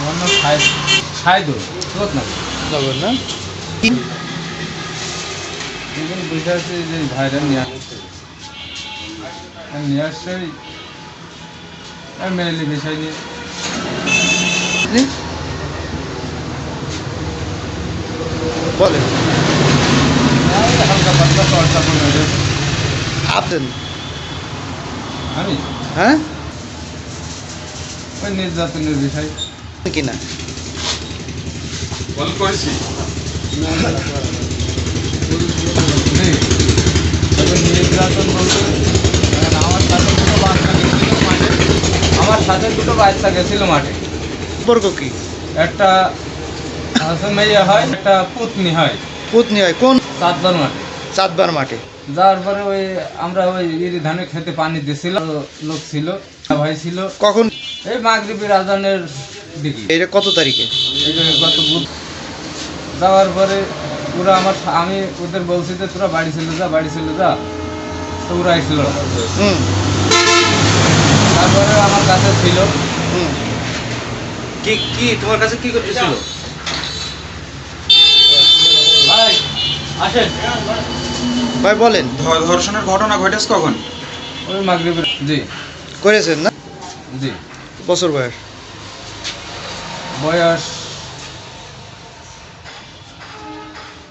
আমার নাম সাহেদ সাহেদুল সুরত নাম নগর না এখন বুঝতে পারছি যে ভাইরা নিয়ে আসছে। আর নিয়ে আসছে ওই আর মেয়েলি বিষয় নিয়ে। আপনি বলেন হালকা পাতলা চর্চা করে আপনি আমি? হ্যাঁ? ওই নির্যাতনের বিষয়। কিনা? আমার সাথে দুটো বাচ্চা গেছিল মাঠে আমার সাথে দুটো বাচ্চা গেছিল মাঠে। সম্পর্ক কি? একটা মেয়ে হয় একটা পুতনি হয়। পুতনি হয় কোন? সাতবার মাঠে। চাঁদবার মাঠে। যাওয়ার পরে ওই আমরা ওই ইরি ধানে খেতে পানি দিয়েছিল লোক ছিল ভাই ছিল। কখন? এই মাগরিবের আজানের এটা কত তারিখে? যাওয়ার পরে ওরা আমার আমি ওদের বলছি যে তোরা বাড়ি চলে যা বাড়ি চলে যা। তো ওরা আসছিল না। তারপরে আমার কাছে ছিল। হুম। কি কি তোমার কাছে কি করতেছিল? ভাই আসেন। ভাই বলেন। ধর্ষণের ঘটনা ঘটেছে কখন? ওই মাগরিবের জি। করেছেন না? জি। বছর বয়স। বয়স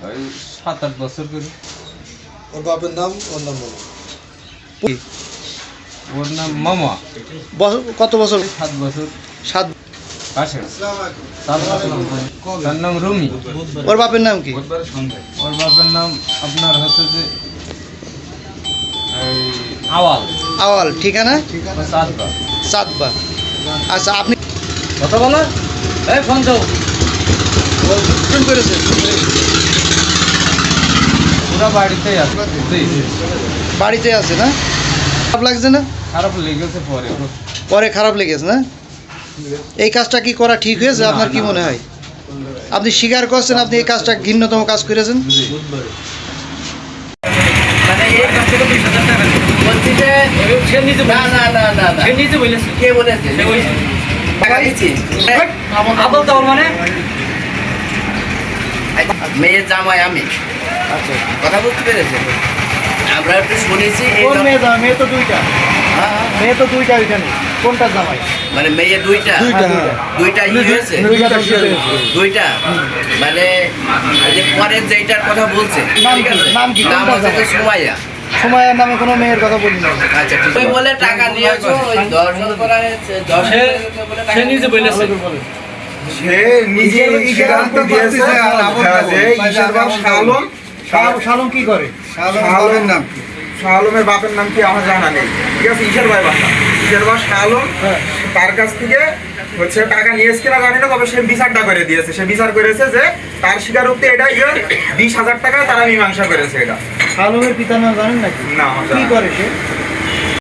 ওই সাত আট বছর করে ওর বাপের নাম? ওর নাম ওর নাম মামা। বছর- কত বছর? সাত বছর। সাত। তার নাম রুমি। ওর বাপের নাম কি? ওর বাপের নাম আপনার হচ্ছে যে আওয়াল। আওয়াল ঠিকানা? সাতবা চাঁদবা আচ্ছা আপনি কথা বলো এই ফোন দাও। ফোন করেছেন ওরা বাড়িতেই আছে বাড়িতে আছে না? খারাপ লাগছে না? খারাপ লেগেছে পরে। পরে খারাপ লেগেছে না? এই কাজটা কি করা ঠিক হয়েছে? আপনার কি মনে হয়? আপনি স্বীকার করছেন আপনি এই কাজটা ঘৃণ্যতম কাজ করেছেন? মানে না না না না কে বলেছে। আবল তাবল মানে? মেয়ের জামাই আমি। কথা বুঝতে পেরেছে আমরা একটু শুনেছি মেয়ে জামাই? মেয়ে তো দুইটা। হ্যাঁ, হ্যাঁ। মেয়ে তো দুইটা ওইখানে। কোনটা জামাই? মানে মেয়ে দুইটা? দুইটা, দুইটা। হ্যাঁ। হয়েছে? দুইটা মানে এই যে পরের যেইটার কথা বলছে নাম কি? নাম কি? নাম হচ্ছে সুমাইয়া। সময়ের নামে কোনো মেয়ের কথা বলি না। আচ্ছা ঠিক বলে টাকা নিয়েছো ওই দর্শন করা হয়েছে দর্শন বলে টাকা নিয়েছে বলেছে। সে নিজে সিদ্ধান্ত দিয়েছে হ্যাঁ, শালম শালম কি করে? শালমের নাম শালমের বাপের নাম কি আমার জানা নেই। ঠিক আছে ঈশার ভাই বাপা ঈশার বাপ শালম তার কাছ থেকে হচ্ছে টাকা নিয়েছে কিনা জানি না তবে সে বিচারটা করে দিয়েছে। সে বিচার করেছে যে তার স্বীকারোক্তি এটা ইয়ে বিশ হাজার টাকা তারা মীমাংসা করেছে এটা। শালমের পিতার নাম জানেন নাকি? না কি করে সে?